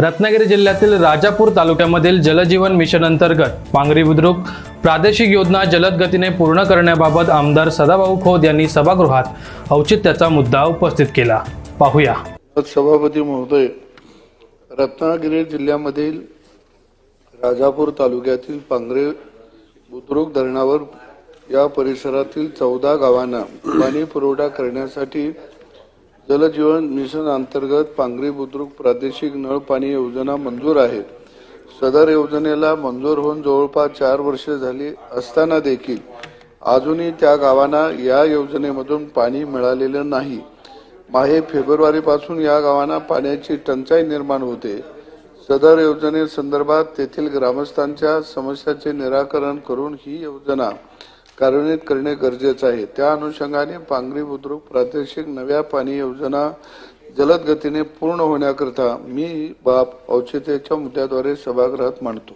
रत्नागिरी जिल्ह्यातील राजापूर तालुक्यामधील जलजीवन मिशन अंतर्गत पांगरी बुद्रुक प्रादेशिक योजना जलद गतीने पूर्ण करण्याबाबत आमदार सदाभाऊ खोत यांनी सभागृहात औचित्याचा मुद्दा उपस्थित केला. पाहूया. सभापती महोदय रत्नागिरी जिल्ह्यामधील राजापूर तालुक्यातील पांगरे बुद्रुक धरणावर या परिसरातील चौदा गावांना पाणी पुरवठा करण्यासाठी जलजीवन मिशन अंतर्गत पांगरी बुद्रुक प्रादेशिक नळ पाणी योजना मंजूर आहे सदर योजनेला मंजूर होऊन जवळपास चार वर्षे झाली असताना देखील अजूनही त्या गावांना या योजनेमधून पाणी मिळालेलं नाही. माहे फेब्रुवारीपासून या गावांना पाण्याची टंचाई निर्माण होते. सदर योजनेसंदर्भात तेथील ग्रामस्थांच्या समस्याचे निराकरण करून ही योजना कार्यान्वित करणे गरजेचं आहे. त्या अनुषंगाने पांगरी बुद्रुक प्रादेशिक नव्या पाणी योजना जलद गतीने पूर्ण होण्याकरता मी बाप बाब औचित्याच्या मुद्द्याद्वारे सभागृहात मांडतो.